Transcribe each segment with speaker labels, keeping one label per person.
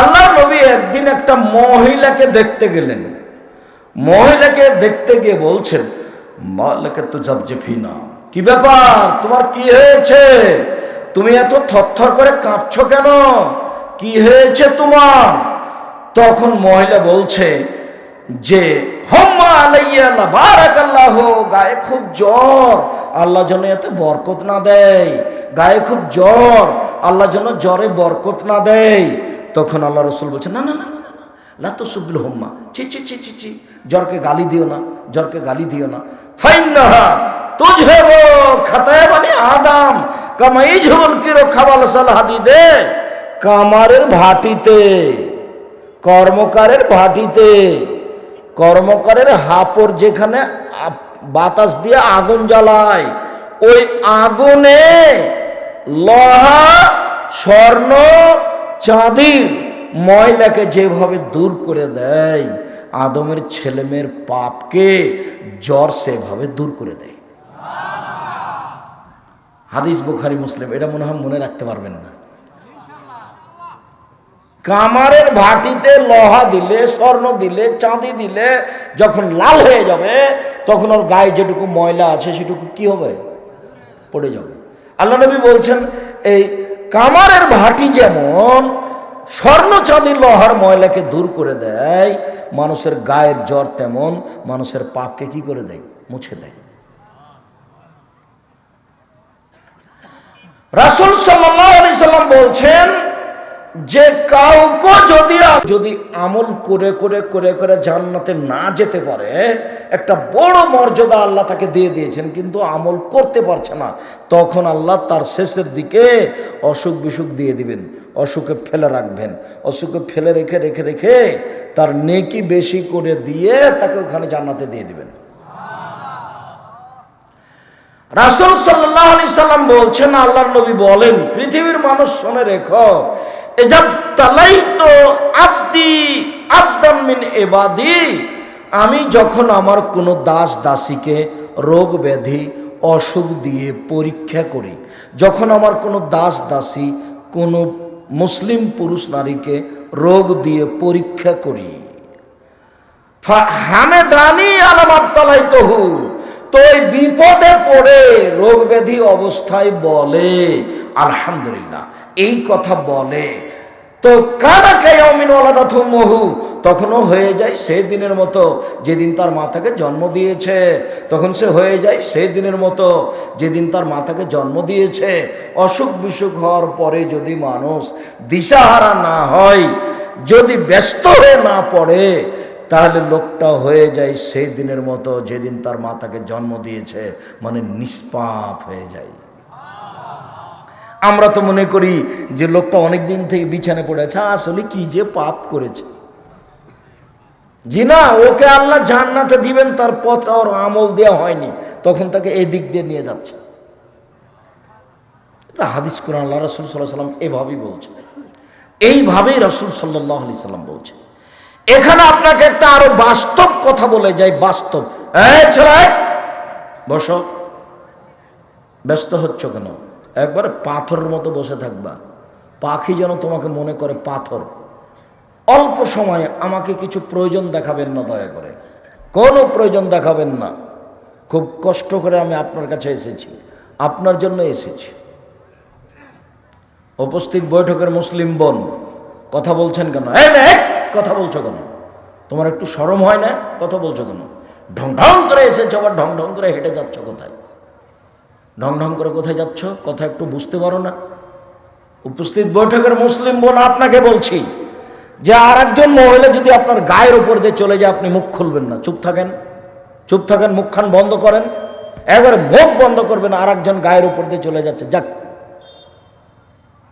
Speaker 1: আল্লাহ নবী একদিন একটা মহিলাকে দেখতে গেলেন। মহিলাকে দেখতে গিয়ে বলছেন, মালাকে তো জবজেফি না কি ব্যাপার? তোমার কি হয়েছে? তুমি এত থরথর করে কাঁপছো কেন? কি হয়েছে তোমার? তখন মহিলা বলছে যে, হম্মা আলাইয়া বারাকাল্লাহ গায়ে খুব জ্বর। আল্লাহ যেন এতে বরকত না দেয়। গায়ে খুব জ্বর, আল্লাহ যেন জ্বরে বরকত না দেয়। তখন আল্লাহ রসুল বলছে, না না না না না লাতো সুবিল হোম্মা, ছি ছি ছি ছি ছি, জ্বরকে গালি দিও না, জ্বরকে গালি দিও না। ফাইন্নাহা তুঝে বো খাতায় মানে আদাম কামাই ঝুল কিরো খাবাল সাল হাদি দে, কামারের ভাটিতে, কর্মকারের ভাটিতে, কর্মকারের হাপড় যেখানে বাতাস দিয়ে আগুন জ্বালায়। ওই আগুনে লহা, স্বর্ণ, চাঁদির ময়লাকে যেভাবে দূর করে দেয়, আদমের ছেলেমেয়ের পাপকে জ্বর সেভাবে দূর করে দেয়। হাদিস বুখারি, মুসলিম, এটা মনে হয় মনে রাখতে পারবেন না। কামারের ভাটিতে লোহা দিলে, স্বর্ণ দিলে, চাঁদি দিলে যখন লাল হয়ে যাবে, তখন ওর গায়ে যেটুকু ময়লা আছে সেটুকু কি হবে? পড়ে যাবে। আল্লাহ নবী বলছেন, এই কামারের ভাটি যেমন স্বর্ণ, চাঁদি, লোহার ময়লাকে দূর করে দেয়, মানুষের গায়ের জ্বর তেমন মানুষের পাপকে কি করে দেয়? মুছে দেয়। রাসুল সাল্লাম বলছেন যে কাউকে যদি যদি আমল করে করে করে করে জান্নাতে না যেতে পারে, একটা বড় মর্যাদা আল্লাহ তাকে দিয়ে দিয়েছেন, কিন্তু আমল করতে পারছে না, তখন আল্লাহ তার শেষের দিকে অসুখ বিসুখ দিয়ে দিবেন, অসুখে ফেলে রাখবেন, অসুখে ফেলে রেখে রেখে রেখে তার নেকি বেশি করে দিয়ে তাকে ওখানে জান্নাতে দিয়ে দিবেন। রাসুল সাল্লাহ আলি সাল্লাম বলছেন, আল্লাহর নবী বলেন, পৃথিবীর মানুষ শোনে রেখো আমি যখন আমার কোনো দাস দাসীকে রোগ ব্যাধি, অসুখ দিয়ে পরীক্ষা করি, যখন আমার কোনো দাস দাসী কোনো মুসলিম পুরুষ নারীকে রোগ দিয়ে পরীক্ষা করি তহু তো ওই বিপদে পড়ে রোগ ব্যাধি অবস্থায় বলে, আলহামদুলিল্লাহ। এই কথা বলে। তো কারা খেয়ে অমিন আলাদা মহু তখনও হয়ে যায় সেই দিনের মতো যেদিন তার মাতাকে জন্ম দিয়েছে। তখন সে হয়ে যায় সেই দিনের মতো যেদিন তার মাতাকে জন্ম দিয়েছে। অসুখ বিসুখ হওয়ার পরে যদি মানুষ দিশাহারা না হয়, যদি ব্যস্ত হয়ে না পড়ে, তাহলে লোকটা হয়ে যায় সেই দিনের মতো যেদিন তার মা তাকে জন্ম দিয়েছে। মানে নিষ্পাপ হয়ে যায়। আমরা তো মনে করি যে লোকটা অনেক দিন থেকে বিছানে পড়ে আছে, আসলে কি যে পাপ করেছে। জি না ওকে আল্লাহ জান্নাতে দিবেন, তার পথটা ওর আমল দেওয়া হয়নি। তখন তাকে এই দিক দিয়ে নিয়ে যাচ্ছে। হাদিস কোরআন আল্লাহ রসুল সাল্লাহ সাল্লাম এভাবেই বলছে। এইভাবেই রসুল সাল্লাহ আলি সাল্লাম বলছে। এখানে আপনাকে একটা আরও বাস্তব কথা বলে যাই বাস্তব। এই ছেলে, বসো। ব্যস্ত হচ্ছ কেন? একবারে পাথরের মতো বসে থাকবা। পাখি যেন তোমাকে মনে করে পাথর। অল্প সময়ে আমাকে কিছু প্রয়োজন দেখাবেন না দয়া করে। কোনো প্রয়োজন দেখাবেন না। খুব কষ্ট করে আমি আপনার কাছে এসেছি। আপনার জন্য এসেছি। উপস্থিত বৈঠকের মুসলিম বোন, কথা বলছেন কেন? কথা বলছো কেন? তোমার একটু সরম হয় না? কথা বলছো কেন? ঢং ঢং করে এসেছ, আবার ঢং ঢং করে হেঁটে যাচ্ছ কোথায়? ঢং ঢং করে কোথায় যাচ্ছ? কথা একটু বুঝতে পারো না। উপস্থিত বৈঠকের মুসলিম বোন আপনাকে বলছি যে আর একজন মহিলা যদি আপনার গায়ের উপর দিয়ে চলে যায়, আপনি মুখ খুলবেন না। চুপ থাকেন। চুপ থাকেন, মুখখান বন্ধ করেন। একবারে মুখ বন্ধ করবেন আর একজন গায়ের উপর দিয়ে চলে যাচ্ছে। যাক,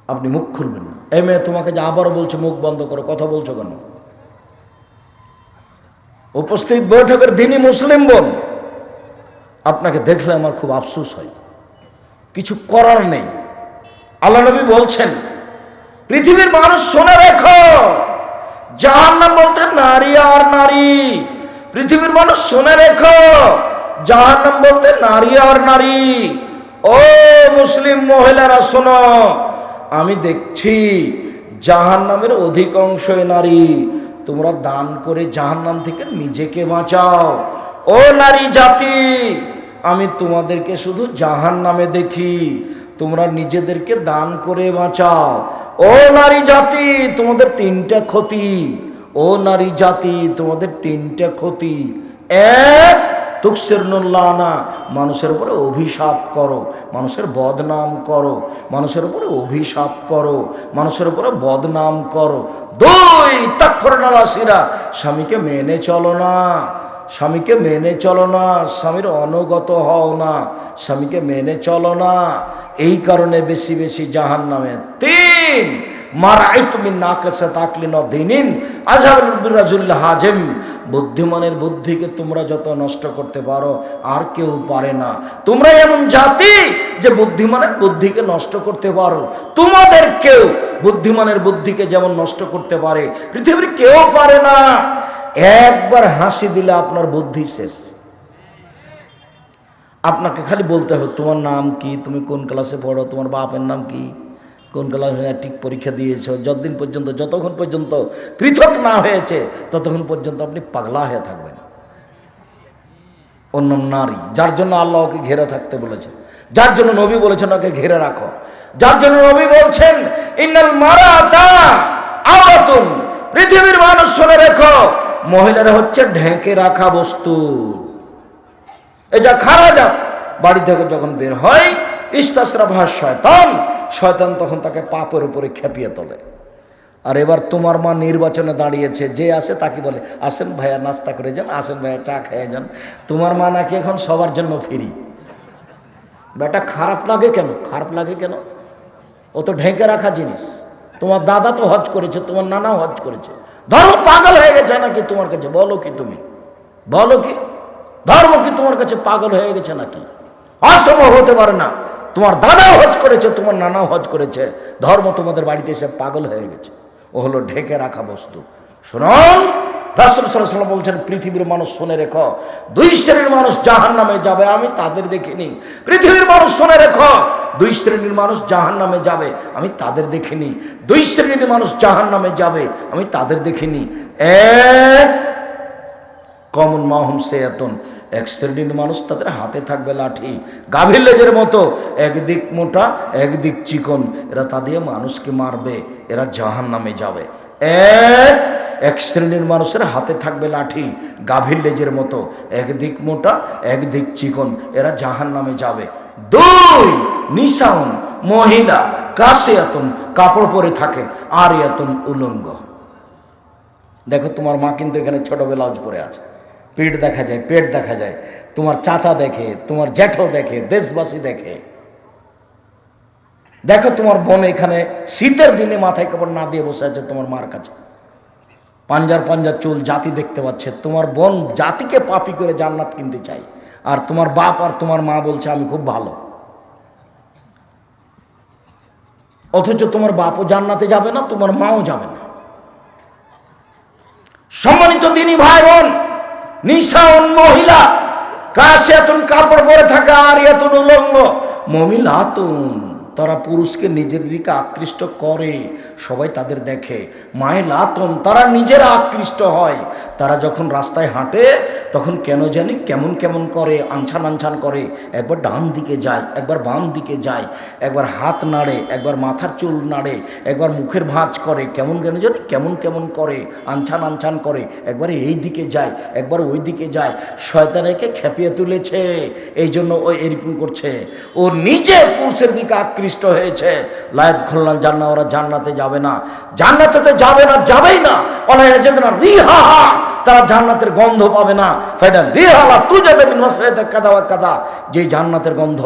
Speaker 1: আপনি মুখ খুলবেন না। এই মেয়ে তোমাকে যে আবারও বলছে, মুখ বন্ধ করো, কথা বলছো কেন? উপস্থিত বৈঠকের দিনই মুসলিম বোন, আপনাকে দেখলে আমার খুব আফসোস হয়। করার নেই। আল্লাহ নবী বলছেন, পৃথিবীর মানুষ শোনে রেখো জাহান নাম বলতে নারী আর নারী। পৃথিবীর মানুষ শোনে রেখো জাহান নাম বলতে নারী আর নারী। ও মুসলিম মহিলারা শোনো, আমি দেখছি জাহান নামের অধিকাংশই নারী। তোমরা দান করে জাহান নাম থেকে নিজেকে বাঁচাও। ও নারী জাতি আমি তোমাদেরকে শুধু জাহান নামে দেখি। তোমরা নিজেদেরকে দান করে বাঁচাও। ও নারী জাতি, তোমাদের তিনটা ক্ষতি। ও নারী জাতি, তোমাদের তিনটা ক্ষতি। এক তুকসের না মানুষের উপরে অভিশাপ করো। মানুষের বদনাম করো। মানুষের উপরে অভিশাপ করো। মানুষের উপরে বদনাম করো। দুই তাকফর নালাসিরা স্বামীকে মেনে চলো না। স্বামীকে মেনে চলো না, স্বামীর অনুগত হও না, স্বামীকে মেনে চলো না। এই কারণে বেশি বেশি জাহান নামে তিন মারাই তুমি না কাছে তাকলি ন দিনিন আজহাবুল হাজেম। বুদ্ধিমানের বুদ্ধিকে তোমরা যত নষ্ট করতে পারো, আর কেউ পারে না। তোমরা এমন জাতি যে বুদ্ধিমানের বুদ্ধিকে নষ্ট করতে পারো। তোমাদের কেউ বুদ্ধিমানের বুদ্ধিকে যেমন নষ্ট করতে পারে, পৃথিবীর কেউ পারে না। একবার হাসি দিলে আপনার বুদ্ধি শেষ। আপনাকে খালি বলতে হবে, তোমার নাম কি? তুমি কোন ক্লাসে পড়ো? তোমার বাপের নাম কি? কোন ক্লাসে ম্যাট্রিক পরীক্ষা দিয়েছ? যতদিন পর্যন্ত, যতক্ষণ পর্যন্ত পৃথক না হয়েছে, ততক্ষণ পর্যন্ত আপনি পাগলা হয়ে থাকবেন। অন্য নারী, যার জন্য আল্লাহ ওকে ঘেরে থাকতে বলেছে যার জন্য নবী বলেছেন, ওকে ঘেরে রাখো। যার জন্য নবী বলছেন, ইন্নাল মারাতা আওরাতুন, পৃথিবীর মানুষ শুনে রেখো মহিলারা হচ্ছে ঢেকে রাখা বস্তু। এই যা খারা যাক বাড়ি থেকে যখন বের হয় ইস্তাসরা ভাস শয়তান শয়তান তখন তাকে পাপের উপরে খেপিয়ে তোলে। আর এবার তোমার মা নির্বাচনে দাঁড়িয়েছে, যে আসে তাকে বলে, আসেন ভাইয়া, নাস্তা করে যান, আসেন ভাইয়া, চা খেয়ে যান। তোমার মা নাকি এখন সবার জন্য ফিরি? বেটা, খারাপ লাগে কেন? খারাপ লাগে কেন? ও তো ঢেকে রাখা জিনিস। তোমার দাদা তো হজ করেছে, তোমার নানাও হজ করেছে। ধর্ম পাগল হয়ে গেছে নাকি তোমার কাছে? বলো কি তুমি? বলো কি? ধর্ম কি তোমার কাছে পাগল হয়ে গেছে নাকি? অসম্ভব হতে পারে না। তোমার দাদাও হজ করেছে, তোমার নানাও হজ করেছে। ধর্ম তোমাদের বাড়িতে এসে পাগল হয়ে গেছে। ও হলো ঢেকে রাখা বস্তু। শুনুন, রাসুল সাল্লাম বলছেন, পৃথিবীর মানুষ শুনে রেখো, দুই শ্রেণির মানুষ জাহান নামে যাবে, আমি তাদের দেখিনি। পৃথিবীর মানুষ শুনে রেখো দুই শ্রেণির মানুষ জাহান নামে যাবে, আমি তাদের দেখিনি। দুই শ্রেণির মানুষ জাহান নামে যাবে, আমি তাদের দেখিনি। এক, কমন মাহম সেয়াতন। এক শ্রেণির মানুষ তাদের হাতে থাকবে লাঠি, গাভীর লেজের মতো, একদিক মোটা, একদিক চিকন। এরা তা দিয়ে মানুষকে মারবে, এরা জাহান নামে যাবে। এক এক শ্রেণির মানুষের হাতে থাকবে লাঠি, গাভীর লেজের মতো, একদিক মোটা, একদিক চিকন। এরা জাহান নামে যাবে। দুই নিশাউন, মহিলা, কাশিয়াতন, কাপড় পরে থাকে আর ইয়াতন উলঙ্গ। দেখো, তোমার মা কিন্তু এখানে ছোট ব্লাউজ পরে আছে। পেট দেখা যায়, পেট দেখা যায়। তোমার চাচা দেখে, তোমার জ্যাঠো দেখে, দেশবাসী দেখে। দেখো, তোমার বোন এখানে শীতের দিনে মাথায় কাপড় না দিয়ে বসে আছে তোমার মার কাছে। পাঞ্জার পাঞ্জার চুল জাতি দেখতে পাচ্ছে। তোমার বোন জাতিকে পাপি করে জান্নাত কিনতে চাই আর তোমার বাপ আর তোমার মা বলছে, আমি খুব ভালো। অথচ তোমার বাপও জান্নাতে যাবে না, তোমার মাও যাবে না। সম্মানিত দিনী ভাই বোন নিশাউন মহিলা কাশে এতন কাপড় পরে থাকা আর এতন উলঙ্গ, মমিলাতুন। তারা পুরুষকে নিজের দিকে আকৃষ্ট করে, সবাই তাদের দেখে। মায়ে লাতন তারা নিজেরা আকৃষ্ট হয়। তারা যখন রাস্তায় হাঁটে, তখন কেন জানি কেমন কেমন করে, আনছান আনছান করে। একবার ডান দিকে যায়, একবার বাম দিকে যায়, একবার হাত নাড়ে, একবার মাথার চুল নাড়ে, একবার মুখের ভাঁজ করে, কেমন কেন জানি কেমন কেমন করে, আনছান আনছান করে। একবার এই দিকে যায়, একবার ওই দিকে যায়। শয়তানেকে খেপিয়ে তুলেছে এই জন্য ও এরকম করছে। ও নিজে পুরুষের দিকে আকৃষ্ট হয়েছে। লায়ত খুলনা জান্না ওরা জান্নাতে যাবে না। জান্নাতে তো যাবে না, যাবেই না। ওরা যেতে না রিহা তারা জান্নাতের গন্ধ পাবে না। ফাইডান রিহালা তুই যাবে কাদা যে জান্নাতের গন্ধ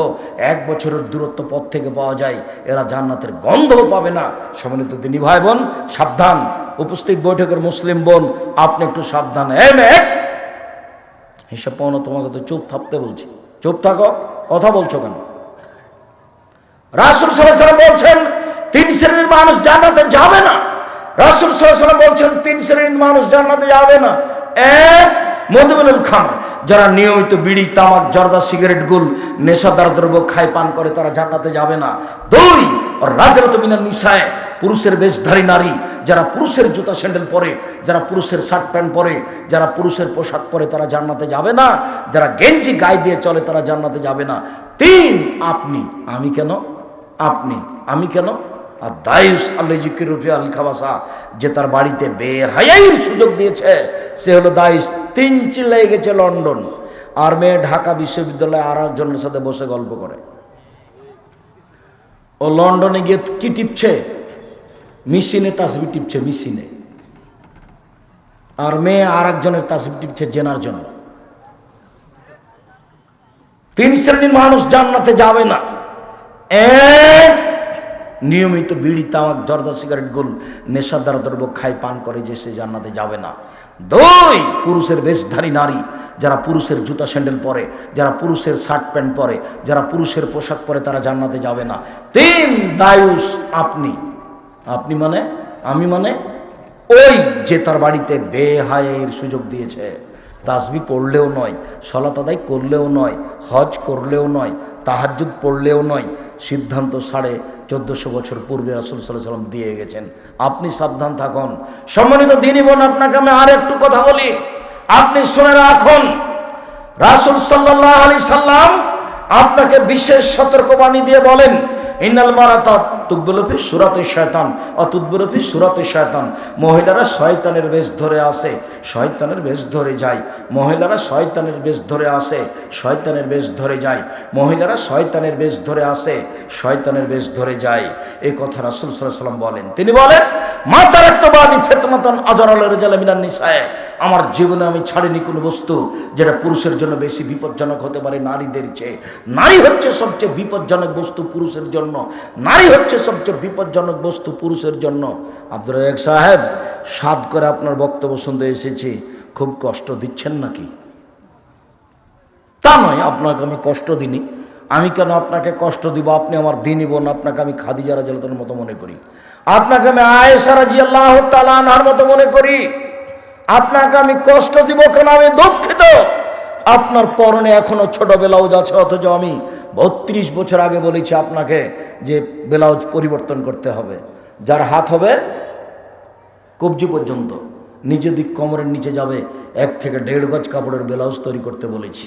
Speaker 1: এক বছরের দূরত্ব পথ থেকে পাওয়া যায়, এরা জান্নাতের গন্ধও পাবে না। সম্মানিত দিনী ভাই বোন, সাবধান। উপস্থিত বৈঠকের মুসলিম বোন, আপনি একটু সাবধান। এই মেয়ে, হিসাব পাওনা তোমাকে তো চুপ থাকতে বলছি। চুপ থাকো, কথা বলছো কেন? রাসুল সাল্লাম বলছেন, তিন শ্রেণির মানুষ জান্নাতে যাবে না। রাসুল সাল্লাম বলছেন, তিন শ্রেণির মানুষ জান্নাতে যাবে না। এক মধুবনুল খাম যারা নিয়মিত বিড়ি, তামাক, জর্দা, সিগারেট, গুল, নেশাদার দ্রব্য খায়, পান করে, তারা জান্নাতে যাবে না। দুই, রাজরত মিনার নিশায় পুরুষের বেশধারী নারী, যারা পুরুষের জুতা স্যান্ডেল পরে, যারা পুরুষের শার্ট প্যান্ট পরে, যারা পুরুষের পোশাক পরে, তারা জান্নাতে যাবে না। যারা গেঞ্জি গায়ে দিয়ে চলে, তারা জান্নাতে যাবে না। তিন, আপনি, আমি কেন? আপনি, আমি কেন? আর দায়ুস আল্লাহ রুফি আল খাবাসা, যে তার বাড়িতে বেহায়াইয়ের সুযোগ দিয়েছে, সে হলো দায়ুস। তিন চিল্লাই গেছে লন্ডন। আর মেয়ে ঢাকা বিশ্ববিদ্যালয়ে আর একজনের সাথে বসে গল্প করে। ও লন্ডনে গিয়ে কি টিপছে? মিশিনে তাসবি টিপছে, মেশিনে। আর মেয়ে আর একজনের তাসবি টিপছে জেনার জন্য। তিন শ্রেণির মানুষ জান্নাতে যাবে না। এক নিয়মিত বিড়ি, তামাক, জর্দা, সিগারেট, গোল, নেশাদার দ্রব্য খায়, পান করে যে সে জান্নাতে যাবে না। দুই, পুরুষের বেশধারী নারী, যারা পুরুষের জুতা স্যান্ডেল পরে, যারা পুরুষের শার্ট প্যান্ট পরে, যারা পুরুষের পোশাক পরে তারা জান্নাতে যাবে না। তিন, দায়ুস, আপনি। আপনি মানে? আমি মানে? ওই যে তার বাড়িতে বেহায়ের সুযোগ দিয়েছে। তাসবি পড়লেও নয়, সলাত আদায় করলেও নয়, হজ করলেও নয় তাহাজুদ পড়লেও নয় সিদ্ধান্ত সাড়ে চোদ্দশো বছর পূর্বে রাসুল সাল্লাহ সাল্লাম দিয়ে গেছেন। আপনি সাবধান থাকুন। সম্মানিত দিনই বোন, আপনাকে আমি আর একটু কথা বলি। আপনি শুনে রাখুন, রাসুল সাল্লাহ আলি সাল্লাম আপনাকে বিশেষ সতর্কবাণী দিয়ে বলেন ইন্নাল মারাতা তুকবুলফি সুরাতে শয়তান অতুদ্বুলফি সুরাতে শয়তান মহিলারা শয়তানের বেশ ধরে আসে, শয়তানের বেশ ধরে যায়। মহিলারা শয়তানের বেশ ধরে আসে, শয়তানের বেশ ধরে যায়। মহিলারা শয়তানের বেশ ধরে আসে, শয়তানের বেশ ধরে যায়। এই কথা রাসুল সাল্লাম বলেন। তিনি বলেন মাতার একটাবাদী ফেতনাতন আজরাল রেজাল মিনান নিসায়। আমার জীবনে আমি ছাড়িনি কোনো বস্তু যেটা পুরুষের জন্য বেশি বিপজ্জনক হতে পারে নারীদের চেয়ে। নারী হচ্ছে সবচেয়ে বিপজ্জনক বস্তু পুরুষের জন্য। নারী হচ্ছে সবচেয়ে বিপজ্জনক বস্তু পুরুষের জন্য। আব্দুল রাজাক সাহেব, সাদ করে আপনার বক্তব্য শুনতে এসেছি। খুব কষ্ট দিচ্ছেন নাকি? তা নয়, আপনাকে আমি কষ্ট দিনি আমি কেন আপনাকে কষ্ট দিব? আপনি আমার দিনই বোন, আপনাকে আমি খাদিজা রাজালতার মতো মনে করি। আপনাকে আমি আয়েসা রাজি আল্লাহ তালানহার মতো মনে করি। আপনাকে আমি কষ্ট দিব কেন? আমি দুঃখিত। আপনার পরনে এখনও ছোট ব্লাউজ আছে, অথচ আমি বত্রিশ বছর আগে বলেছি আপনাকে যে ব্লাউজ পরিবর্তন করতে হবে। যার হাত হবে কবজি পর্যন্ত। নিচে দিক কোমরের নিচে যাবে, এক থেকে দেড় গজ কাপড়ের ব্লাউজ তৈরি করতে বলেছি।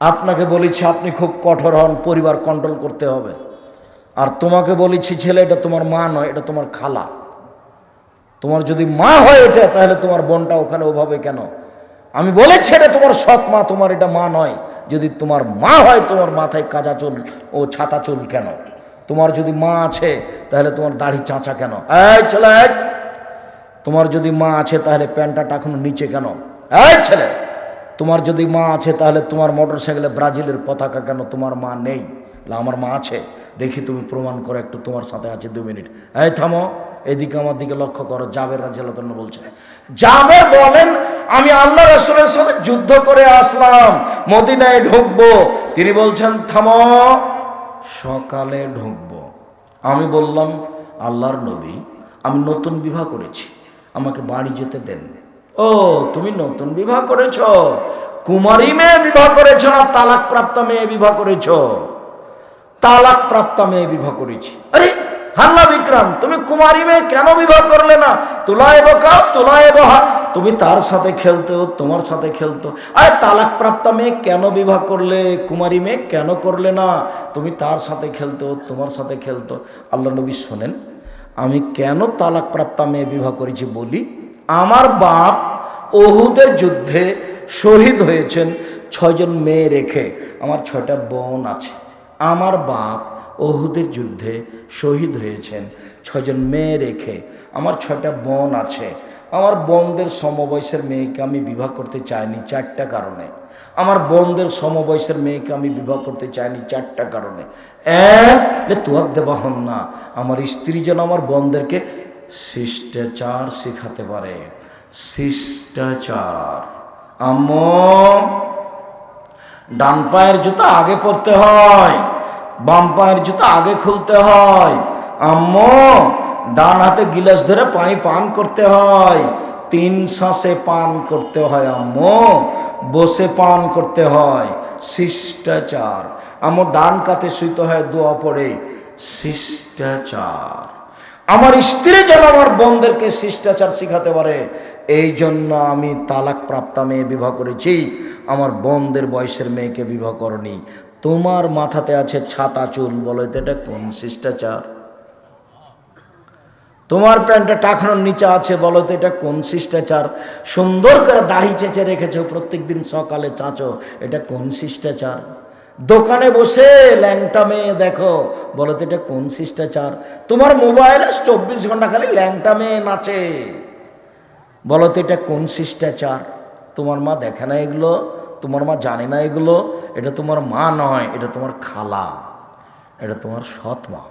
Speaker 1: আপনাকে বলেছি আপনি খুব কঠোর হন, পরিবার কন্ট্রোল করতে হবে। আর তোমাকে বলেছি, ছেলে, এটা তোমার মা নয়, এটা তোমার খালা। তোমার যদি মা হয় এটা তাহলে তোমার বোনটা ওখানে ওভাবে কেন? আমি বলেছি এটা তোমার সৎ মা, তোমার এটা মা নয়। যদি তোমার মা হয়, তোমার মাথায় কাজা চুল ও ছাতা চুল কেন? তোমার যদি মা আছে, তাহলে তোমার দাড়ি চাঁচা কেন? এই ছেলে! তোমার যদি মা আছে, তাহলে প্যান্টটা টাকানো নিচে কেন? এই ছেলে! তোমার যদি মা আছে, তাহলে তোমার মোটর সাইকেলে ব্রাজিলের পতাকা কেন তোমার মা নেই? আমার মা আছে। দেখি তুমি প্রমাণ করো, একটু তোমার সাথে আছে দু মিনিট। এই থামো। এদিকে আমার দিকে লক্ষ্য করো, জাবের রাজিয়াল্লাহ বলছেন জাবের বলেন, আমি আল্লাহ রসুলের সাথে যুদ্ধ করে আসলাম, মদিনায় ঢুকবো। তিনি বলছেন, থামো, সকালে ঢুকবো। আমি বললাম, আল্লাহর নবী, আমি নতুন বিবাহ করেছি, আমাকে বাড়ি যেতে দেন ও, তুমি নতুন বিবাহ করেছ? কুমারী মেয়ে বিবাহ করেছ না তালাক প্রাপ্ত মেয়ে বিবাহ করেছ? তালাক প্রাপ্ত মেয়ে বিবাহ করেছি। আরে হাল্লা বিক্রম, তুমি কুমারী মেয়ে কেন বিবাহ করলে না? তুলায় বকা, তুলায় বহা। তুমি তার সাথে খেলতো, তোমার সাথে খেলতো। আর তালাক প্রাপ্ত মেয়ে কেন বিবাহ করলে? কুমারী মেয়ে কেন করলে না? তুমি তার সাথে খেলতো, তোমার সাথে খেলতো। আল্লাহ নবী শোনেন, আমি কেন তালাক প্রাপ্ত মেয়ে বিবাহ করেছি বলি? আমার বাপ ওহুদের যুদ্ধে শহীদ হয়েছেন, ছয়জন মেয়ে রেখে। আমার ছয়টা বোন আছে। আমার বাপ ওহুদের যুদ্ধে শহীদ হয়েছেন। ছজন মেয়ে রেখে আমার ছয়টা বোন আছে। আমার বোনদের সমবয়সের মেয়েকে আমি বিবাহ করতে চাইনি চারটা কারণে। আমার বোনদের সমবয়সের মেয়েকে আমি বিবাহ করতে চাইনি চারটা কারণে। এক, যে তোয়ার দেবা হন না। আমার স্ত্রী যেন আমার বোনদেরকে শিষ্টাচার শেখাতে পারে। শিষ্টাচার। আম্মু, ডান পায়ের জুতা আগে পড়তে হয়। বাম পায়ের জুতো আগে খুলতে হয়। আম্মু, ডান হাতে গিলাস ধরে পানি পান করতে হয়। তিন শ্বাসে পান করতে হয় আম্মু, বসে পান করতে হয়। শিষ্টাচার। আমার ডান কাতে শুইতে হয়, দোয়া পড়ে। শিষ্টাচার। আমার স্ত্রী যেন আমার বোনদেরকে শিষ্টাচার শিখাতে পারে, এই জন্য আমি তালাক প্রাপ্তা মেয়ে বিবাহ করেছি। আমার বোনদের বয়সের মেয়েকে বিবাহ করনি। তোমার মাথাতে আছে ছাতা চুল, বলো এটা কোন শিষ্টাচার? তোমার প্যান্টটা টাকানোর নিচে আছে, বলো তো এটা কোন শিষ্টাচার? সুন্দর করে দাড়ি চেঁচে রেখেছো প্রত্যেক দিন সকালে, চাঁচো, এটা কোন শিষ্টাচার? দোকানে বসে ল্যাংটা মেয়ে দেখো, বলো তো এটা কোন শিষ্টাচার? তোমার মোবাইলে চব্বিশ ঘণ্টা খালি ল্যাংটা মেয়ে নাচে। বলো তো এটা কোন শিষ্টাচার? তোমার মা দেখে না এগুলো? তোমার মা জানে না এগুলো, এটা তোমার মা নয়, এটা তোমার খালা, এটা তোমার সৎ মা।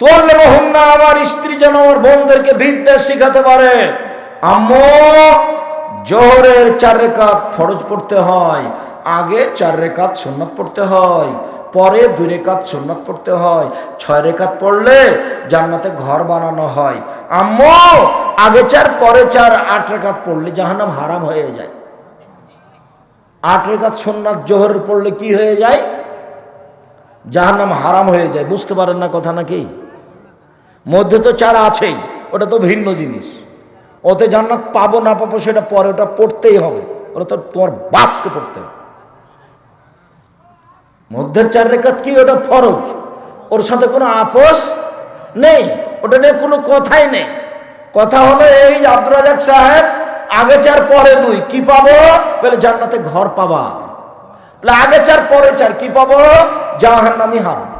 Speaker 1: তোর আমার স্ত্রী যেন আমার বোনদেরকে বিদ্যা শিখাতে পারে। আম্মু, জোহরের চার রেখাত ফরজ পড়তে হয়, আগে চার রেখাত সুন্নত পড়তে হয়। পরে দুই রেখাত সুন্নত পড়তে হয়, ছয় রেখাত পড়লে জান্নাতে ঘর বানানো হয়। আম্মু, আগে চার, পরে চার, আট রেখাত পড়লে জাহান্নাম হারাম হয়ে যায়। আট রেখাত সুন্নাত জোহরের পড়লে কি হয়ে যায়? জাহান্নাম হারাম হয়ে যায়। বুঝতে পারেন না কথা নাকি? মধ্যে তো চার আছেই, ওটা তো ভিন্ন জিনিস। ওতে জান্নাত পাবো না পাবো সেটা পরে ওটা পড়তেই হবে। ওটা তো তোমার বাপকে পড়তে হবে। মধ্যের চার রেখাত কি? ওটা ফরজ। ওর সাথে কোনো আপোষ নেই। ওটা নিয়ে কোনো কথাই নেই। কথা হলো এই আব্দুল রাজাক সাহেব, আগে চার, পরে দুই। কি পাবো? বলে জান্নাতে ঘর পাবা। আগে চার, পরে চার। কি পাবো? জাহান্নামি হারাম।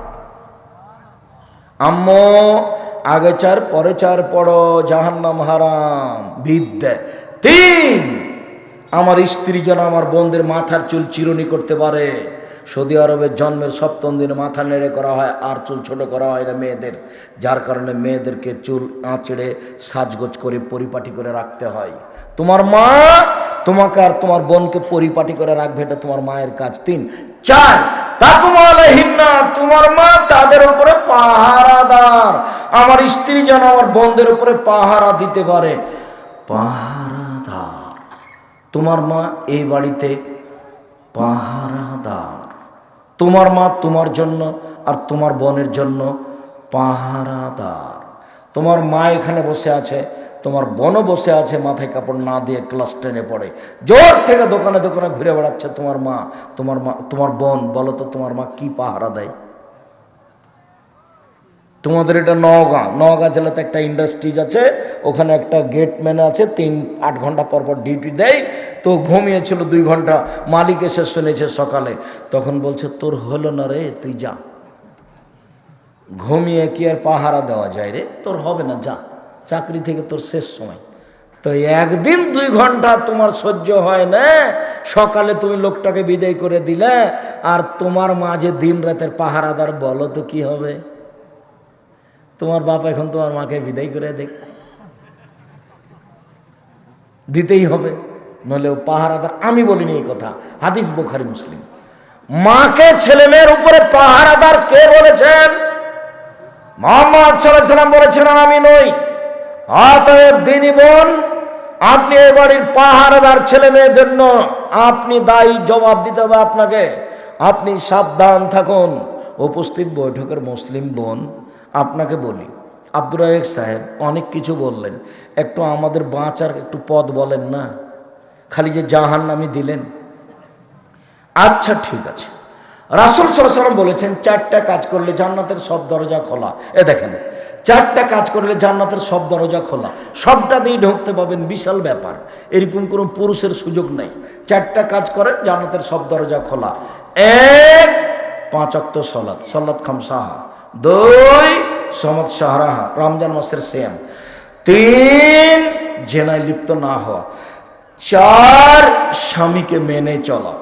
Speaker 1: আম্মু, আগে চার, পরে চার পড়ো। জাহান্নাম হারাম। বিদ্যা। তিন। আমার স্ত্রী যেন আমার বোনদের মাথার চুল চিরুনি করতে পারে। সৌদি আরবের জন্মের সপ্তম দিনে মাথা নেড়ে করা হয়, আর চুল ছোট করা হয় না মেয়েদের। যার কারণে মেয়েদেরকে চুল আঁচড়ে সাজগোজ করে পরিপাটি করে রাখতে হয়। তোমার মা তোমাকে আর তোমার বোনকে পরিপাটি করে রাখবে, এটা তোমার মায়ের কাজ। তিন, চার তাকুমালহিনা তোমার মা তাদের উপরে পাহারাদার। আমার স্ত্রী যেন আমার বোনদের উপরে পাহারা দিতে পারে। পাহারাদার। তোমার মা এই বাড়িতে পাহারাদার। তোমার মা তোমার জন্য আর তোমার বোনের জন্য পাহারাদার। তোমার মা এখানে বসে আছে, তোমার বোনও বসে আছে, মাথায় কাপড় না দিয়ে ক্লাস টেনে পড়ে। জোর থেকে দোকানে দোকানে ঘুরে বেড়াচ্ছে তোমার মা তোমার মা, তোমার বোন। বলো তো তোমার মা কি পাহারা দেয়? তোমাদের এটা নওগাঁ। নওগাঁ জেলাতে একটা ইন্ডাস্ট্রিজ আছে, ওখানে একটা গেট ম্যান আছে, তিন, আট ঘণ্টা পর পর ডিউটি দেয়। তো ঘুমিয়েছিল দুই ঘণ্টা, মালিক এসে শুনেছে সকালে, তখন বলছে, তোর হলো না রে, তুই যা। ঘুমিয়ে কি আর পাহারা দেওয়া যায় রে? তোর হবে না, যা। চাকরি থেকে তোর শেষ সময়। তো একদিন দুই ঘণ্টা তোমার সহ্য হয় না, সকালে তুমি লোকটাকে বিদায় করে দিলে, আর তোমার মাঝে দিন রাতের পাহারাদার বলো তো কি হবে? তোমার বাপ এখন তোমার মাকে বিদায় করে দেখ দিতেই হবে নলে ও পাহারাদার আমি বলিনি এই কথা, হাদিস বোখারি, মুসলিম। মাকে ছেলে মেয়ের উপরে পাহারাদার কে বলেছেন? মোহাম্মদ সাল্লাম বলেছেন আমি নই। অতএব দিনী বোন, আপনি এই বাড়ির পাহারাদার ছেলে মেয়ের জন্য আপনি দায়ী জবাব দিতে হবে আপনাকে। আপনি সাবধান থাকুন। উপস্থিত বৈঠকের মুসলিম বোন আপনাকে বলি, আব্দুর রাহেক সাহেব অনেক কিছু বললেন, একটু আমাদের বাঁচার একটু পদ বলেন না, খালি যে জাহান নামি দিলেন। আচ্ছা ঠিক আছে। রাসুল সাল্লাম বলেছেন, চারটা কাজ করলে জান্নাতের সব দরজা খোলা। এ দেখেন, চারটা কাজ করলে জান্নাতের সব দরজা খোলা। সবটা দিয়ে ঢুকতে পাবেন বিশাল ব্যাপার। এরকম কোনো পুরুষের সুযোগ নেই। চারটা কাজ করেন, জান্নাতের সব দরজা খোলা। এক, পাঁচ অক্ত সলাদ সলাদ খাম সাহা দুই সমদ সাহারাহা রমজান মাসের সেম তিন, জেনায় লিপ্ত না হওয়া। চার, স্বামীকে মেনে চলা।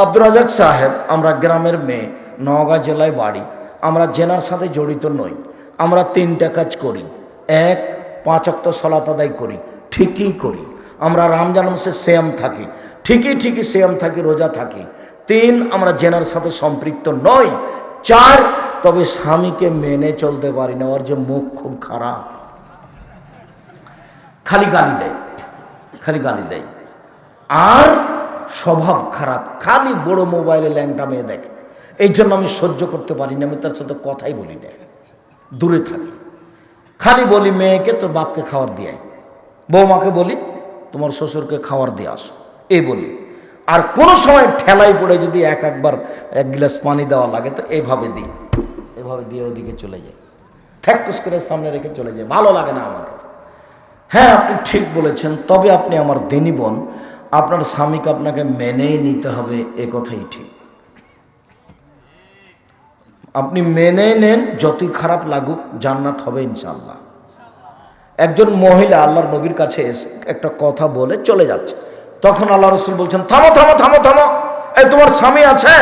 Speaker 1: আব্দুর রাজাক সাহেব, আমরা গ্রামের মেয়ে, নওগাঁ জেলায় বাড়ি। আমরা জেনার সাথে জড়িত নই। আমরা তিনটা কাজ করি। এক, পাঁচ অক্ত সলাত আদায় করি। ঠিকই করি। আমরা রমজান মাসে সেম থাকি। ঠিকই ঠিকই সেম থাকি, রোজা থাকি। তিন, আমরা জেনার সাথে সম্পৃক্ত নই। চার, তবে স্বামীকে মেনে চলতে পারি না ওর যে মুখ খুব খারাপ। খালি গালি দেয়। খালি গালি দেয়। আর স্বভাব খারাপ। খালি বড় মোবাইলে ল্যাংটা মেয়ে দেখে। এই জন্য আমি সহ্য করতে পারি না আমি তার সাথে কথাই বলি না দূরে থাকি। খালি বলি, মেয়েকে তোর বাপকে খাবার দিয়ে। বৌমাকে বলি, তোমার শ্বশুরকে খাবার দিয়ে আসো। এই বলি। আর কোনো সময় ঠেলাই পড়ে যদি এক একবার এক গ্লাস পানি দেওয়া লাগে, তো এভাবে দিই। এভাবে দিয়ে ওদিকে চলে যায়। থ্যাকুস করে সামনে রেখে চলে যায়। ভালো লাগে না আমাকে। হ্যাঁ আপনি ঠিক বলেছেন। তবে আপনি আমার দিনী বোন, আপনার স্বামীকে আপনাকে মেনেই নিতে হবে, এ কথাই ঠিক। আপনি মেনে নেন, যতই খারাপ লাগুক, জান্নাত হবে ইনশাল্লাহ একজন মহিলা আল্লাহর নবীর কাছে এসে একটা কথা বলে চলে যাচ্ছে। তখন আল্লাহ রসুল বলছেন, থামো থামো থামো থামো। এই তোমার স্বামী আছে?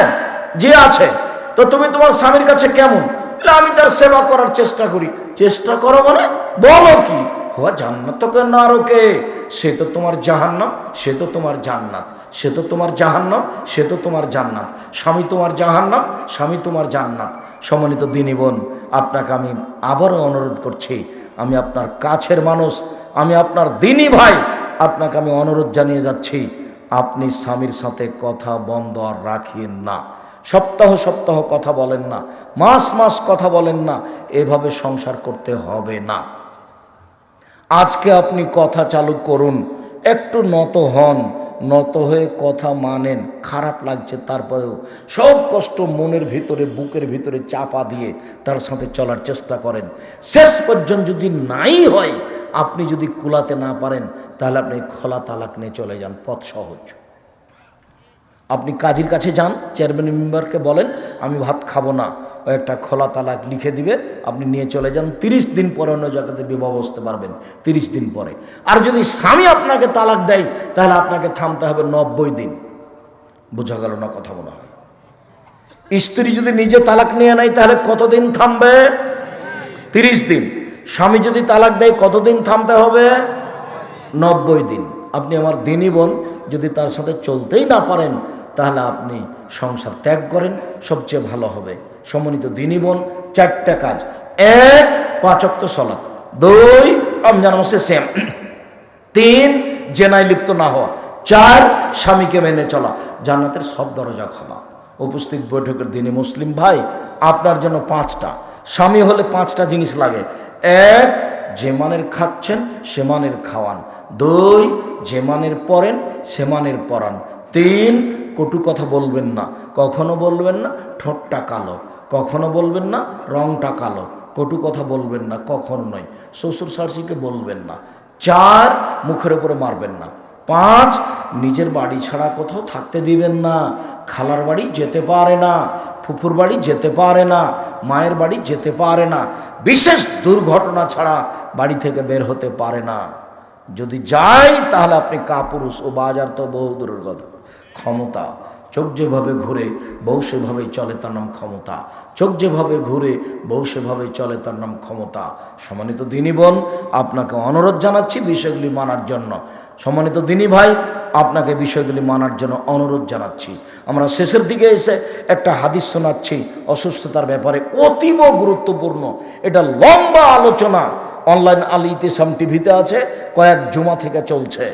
Speaker 1: যে আছে। তো তুমি তোমার স্বামীর কাছে কেমন? আমি তার সেবা করার চেষ্টা করি। চেষ্টা করো মানে বলো কি? হওয়া জান্নাত তোকে নারকে সে তো তোমার জাহান্নাম, সে তো তোমার জান্নাত। সে তো তোমার জাহান্নাম, সে তো তোমার জান্নাত। স্বামী তোমার জাহান্নাম, স্বামী তোমার জান্নাত। সম্মানিত দিনী বোন, আপনাকে আমি আবারও অনুরোধ করছি। আমি আপনার কাছের মানুষ, আমি আপনার দিনী ভাই আপনাকে আমি অনুরোধ জানিয়ে যাচ্ছি, আপনি স্বামীর সাথে কথা বন্ধ আর রাখিয়েন না। সপ্তাহ সপ্তাহ কথা বলেন না, মাস মাস কথা বলেন না, এভাবে সংসার করতে হবে না। আজকে আপনি কথা চালু করুন, একটু নত হন, নত হয়ে কথা মানেন, খারাপ লাগছে তারপরেও সব কষ্ট মনের ভিতরে, বুকের ভিতরে চাপা দিয়ে তার সাথে চলার চেষ্টা করেন। শেষ পর্যন্ত যদি নাই হয় আপনি যদি কুলাতে না পারেন, তাহলে আপনি খোলা তালাক নিয়ে চলে যান, পথ সহজ। আপনি কাজীর কাছে যান, চেয়ারম্যান মেম্বারকে বলেন, আমি ভাত খাব না। ও একটা খোলা তালাক লিখে দিবে, আপনি নিয়ে চলে যান, তিরিশ দিন পরে অন্য জায়গাতে বিবাহ বসতে পারবেন, তিরিশ দিন পরে। আর যদি স্বামী আপনাকে তালাক দেয়, তাহলে আপনাকে থামতে হবে নব্বই দিন। বোঝা গেল না কথা মনে হয়? স্ত্রী যদি নিজে তালাক নিয়ে নেয়, তাহলে কতদিন থামবে? তিরিশ দিন। স্বামী যদি তালাক দেয় কতদিন থামতে হবে? নব্বই দিন। আপনি আমার দিনই বোন, যদি তার সাথে চলতেই না পারেন, তাহলে আপনি সংসার ত্যাগ করেন, সবচেয়ে ভালো হবে। সম্মানিত দিনই বোন, চারটা কাজ। এক পাচক্ত সলাৎ। দুই রমজান মাসে সেম তিন, জেনায় লিপ্ত না হওয়া। চার, স্বামীকে মেনে চলা। জান্নাতের সব দরজা খোলা। উপস্থিত বৈঠকের দিনে মুসলিম ভাই, আপনার জন্য পাঁচটা। স্বামী হলে পাঁচটা জিনিস লাগে। এক, যে মানের খাচ্ছেন, সে মানের খাওয়ান। দুই, যে মানের পরেন, সে মানের পরান। তিন, কটু কথা বলবেন না। কখনো বলবেন না, ঠোঁটটা কালো। কখনো বলবেন না, রংটা কালো। কটু কথা বলবেন না, কখনো নয়। শ্বশুর শাশুড়িকে বলবেন না। চার, মুখের উপরে মারবেন না। পাঁচ, নিজের বাড়ি ছাড়া কোথাও থাকতে দিবেন না। খালার বাড়ি যেতে পারে না, ফুফুর বাড়ি যেতে পারে না, মায়ের বাড়ি যেতে পারে না। বিশেষ দুর্ঘটনা ছাড়া বাড়ি থেকে বের হতে পারে না। যদি যাই তাহলে আপনি কাপুরুষ ও বাজার তো বহু কথা। ক্ষমতা, চোখ যেভাবে ঘুরে, বউ সেভাবে চলে তার নাম ক্ষমতা। চোখ যেভাবে ঘুরে, বউ সেভাবে চলে তার নাম ক্ষমতা। সম্মানিত দিনী বোন, আপনাকে অনুরোধ জানাচ্ছি বিষয়গুলি মানার জন্য। সম্মানিত দিনী ভাই, আপনাকে বিষয়গুলি মানার জন্য অনুরোধ জানাচ্ছি। আমরা শেষের দিকে এসে একটা হাদিস শোনাচ্ছি, অসুস্থতার ব্যাপারে অতীব গুরুত্বপূর্ণ। এটা লম্বা আলোচনা। অনলাইন আলী ইতিসাম টিভিতে আছে, কয়েক জুমা থেকে চলছে।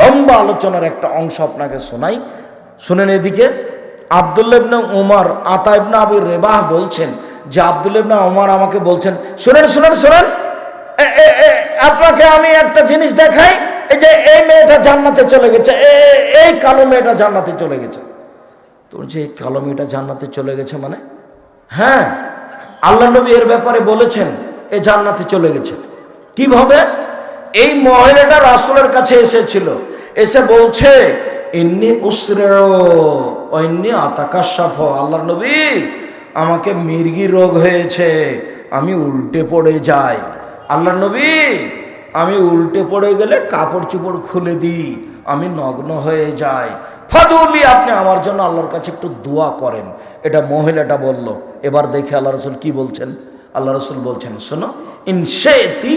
Speaker 1: লম্বা আলোচনার একটা অংশ আপনাকে শোনাই। শুনেন এদিকে আবদুল্লেবনা উমার আতাইবনা আবির রেবাহ বলছেন যে আবদুল্লেবনা উমার আমাকে বলছেন, শোনেন শোনেন, শুনেন। আপনাকে আমি একটা জিনিস দেখাই এই যে এই মেয়েটা জান্নাতে চলে গেছে এই কালো মেয়েটা জান্নাতে চলে গেছে। তো যে এই কালো মেয়েটা জান্নাতে চলে গেছে মানে? হ্যাঁ আল্লাহ নবী এর ব্যাপারে বলেছেন, এ জান্নাতে চলে গেছে। কীভাবে? এই মহিলাটা রাসুলের কাছে এসেছিল, এসে বলছে এমনি অন্য আতাকাশাফ আল্লাহর নবী, আমাকে মির্গি রোগ হয়েছে, আমি উল্টে পড়ে যাই। আল্লাহর নবী আমি উল্টে পড়ে গেলে কাপড় চোপড় খুলে দিই, আমি নগ্ন হয়ে যাই। ফাদুলি, আপনি আমার জন্য আল্লাহর কাছে একটু দোয়া করেন। এটা মহিলাটা বলল। এবার দেখে আল্লাহ রসুল কি বলছেন? আল্লাহ রসুল বলছেন, শোনো ইনশেতি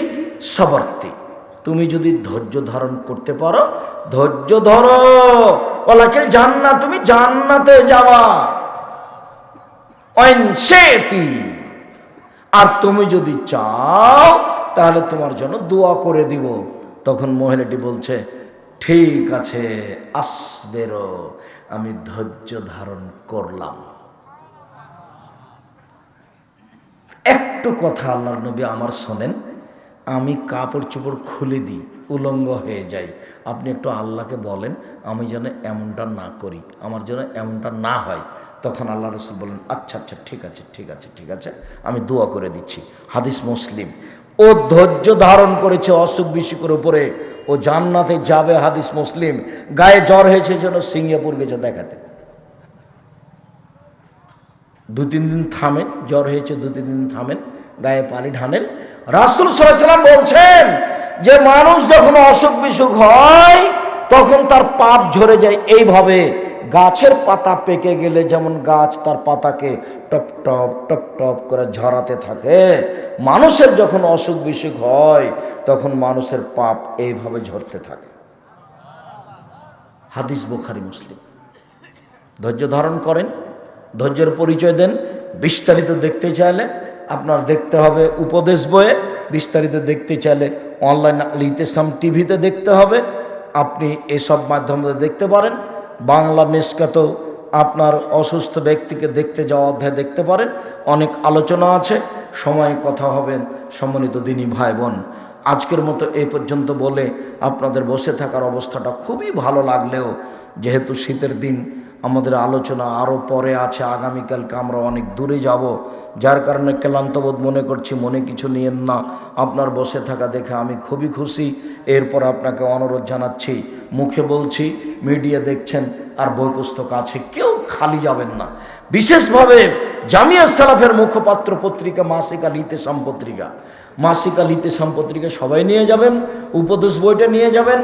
Speaker 1: সবর্তি, তুমি যদি ধৈর্য ধারণ করতে পারো, ধৈর্য ধরো। ওলাকে জান্নাত, তুমি জান্নাতে যাওয়া আর তুমি যদি চাও তাহলে তোমার জন্য দোয়া করে দিব। তখন মহিলাটি বলছে, ঠিক আছে, আসবেরো, আমি ধৈর্য ধারণ করলাম। একটু কথা আল্লাহর নবী আমার শোনেন, আমি কাপড় চোপড় খুলে দিই, উলঙ্গ হয়ে যাই। আপনি একটু আল্লাহকে বলেন, আমি যেন এমনটা না করি, আমার যেন এমনটা না হয়। তখন আল্লাহ রসুল বলেন আচ্ছা আচ্ছা ঠিক আছে ঠিক আছে ঠিক আছে, আমি দোয়া করে দিচ্ছি। হাদিস মুসলিম। ও ধৈর্য ধারণ করেছে অসুখ বিসুখের উপরে। ও জান্নাতে যাবে হাদিস মুসলিম। গায়ে জ্বর হয়েছে যেন সিঙ্গাপুর গেছে দেখাতে। দু তিন দিন থামেন জ্বর হয়েছে দু তিন দিন থামেন গায়ে পানি ঢানেন রাসুল সাল্লাম বলছেন যে মানুষ যখন অসুখ বিসুখ হয়, তখন তার পাপ ঝরে যায় এইভাবে। গাছের পাতা পেকে গেলে যেমন গাছ তার পাতাকে টপ টপ টপ টপ করে ঝরাতে থাকে, মানুষের যখন অসুখ বিসুখ হয়, তখন মানুষের পাপ এইভাবে ঝরতে থাকে। হাদিস বুখারি, মুসলিম। ধৈর্য ধারণ করেন, ধৈর্যের পরিচয় দেন, বিস্তারিত দেখতে চাইলে আপনার দেখতে হবে উপদেশ বইয়ে, বিস্তারিত দেখতে চাইলে অনলাইন লিতেসাম টিভিতে দেখতে হবে, আপনি এসব মাধ্যমে দেখতে পারেন। বাংলা মেসকাতেও আপনার অসুস্থ ব্যক্তিকে দেখতে যাওয়া অধ্যায় দেখতে পারেন। অনেক আলোচনা আছে। সময় কথা হবে সম্মানিত দিনী ভাই বোন আজকের মতো এই পর্যন্ত বলে আপনাদের বসে থাকার অবস্থাটা খুবই ভালো লাগলেও, যেহেতু শীতের দিন আমাদের আলোচনা আরও পরে আছে, আগামীকালকে আমরা অনেক দূরে যাব। যার কারণে ক্লান্তবোধ মনে করছি, মনে কিছু নিয়েন না। আপনার বসে থাকা দেখে আমি খুবই খুশি। এরপর আপনাকে অনুরোধ জানাচ্ছি, মুখে বলছি, মিডিয়া দেখছেন আর বই পুস্তক আছে, কেউ খালি যাবেন না। বিশেষভাবে জামিয়া সালাফের মুখপাত্র পত্রিকা মাসিকা লিতে পত্রিকা। মাসিকা লিতে পত্রিকা সবাই নিয়ে যাবেন, উপদেশ বইটা নিয়ে যাবেন।